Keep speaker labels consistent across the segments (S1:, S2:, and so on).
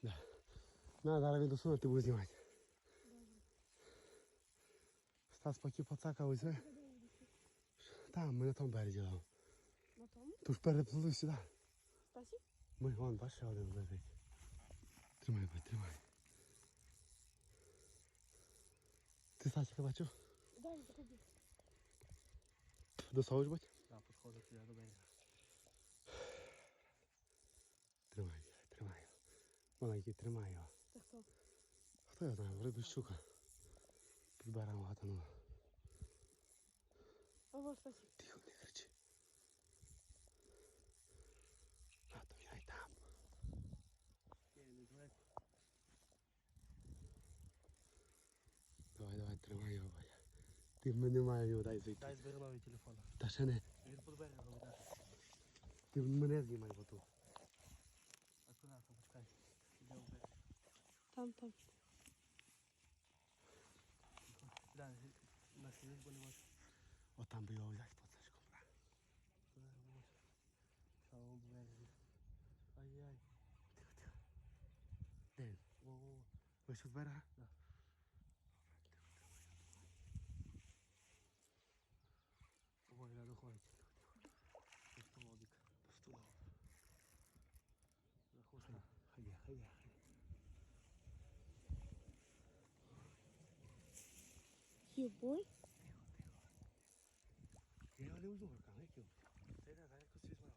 S1: Знімаєш?
S2: На, зараз він досуне, ти будеш знімати. Стас поки поцакав ось. Там, ми на тому березі дав.
S3: На тому?
S2: Тож переплили сюди.
S3: Стасі?
S2: Ми, вон, бачиш, один лежить. Тримай, бать, тримай. Ти Стасіка бачив?
S3: Дай, заходи.
S2: Досовуєш, бать?
S1: Так, підходить сюди до берега.
S2: Тримай, тримай. його. Маленький, тримай його.
S3: Так хто?
S2: Хто його знає, вроде щука. Під берегом гатанула.
S3: А вот Стасі.
S2: Тихо, не кричи. А то я й там.
S1: Давай.
S2: Давай, тримай його, бля. Ти ми не маємо його, дай зайти.
S1: Дай збери новий телефон.
S2: Та ще не.
S1: Він під берегом.
S2: Ти мене знімай потім.
S1: Акуратно, почекай. Іде в берег.
S3: Там, там.
S1: Да, на сніг, бо не може.
S2: От там би його взяти пацачком,
S1: може. Самому березі. Ай-яй.
S2: Тихо, тихо. Де він?
S1: Во-во.
S2: Ви що з берега?
S1: Да. Ой, рядом ходить. Пустолобик.
S2: Пустуло.
S1: За хвоста.
S2: Хай є, хай є, хай є.
S3: Єбой?
S2: Я його не візьму руками, як його?
S1: Ти не дай якось візьмемо.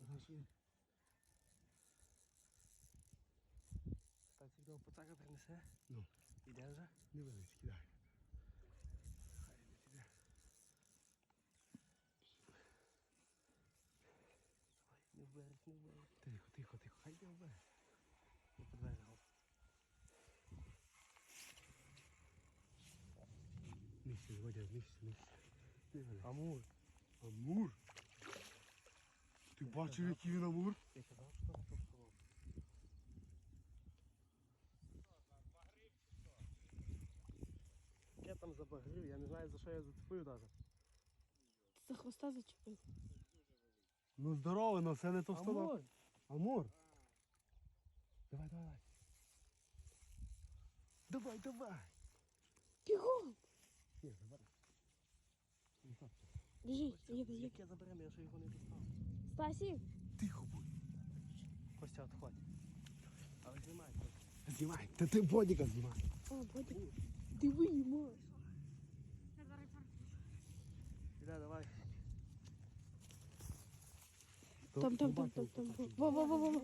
S2: Ага, що є?
S1: Так, тобі поцака принесе.
S2: Ну,
S1: Іде вже.
S2: невеличкий, дай. Хай не піде.
S1: Ой, не в берег, не в берег.
S2: Тихо, тихо, тихо, хай йде в берег.
S1: Не під берегом.
S2: Нижче, Водя, нижче, нижче.
S1: Амур.
S2: Амур? Ти бачив, який він амур?
S1: Я казав, що там товстолоб. Я там забагрив, я не знаю за що я зацепив навіть.
S3: За хвоста зачепив.
S2: Ну здорово, но це не товстолоб.
S1: Амур!
S2: Амур? Давай, давай. Давай, давай.
S3: Бігом!
S2: Ні, давай.
S3: Біжи, їде, їде.
S1: Як я заберемо, я ще його не достав.
S3: Стасі!
S2: Тихо будь.
S1: Костя, відходь. Але знімай.
S2: Знімай. Та ти бодіка знімай.
S3: О, Бодя. Диви йому.
S1: Іде, давай.
S3: Там, там, там, там, там. Во, во, во, во.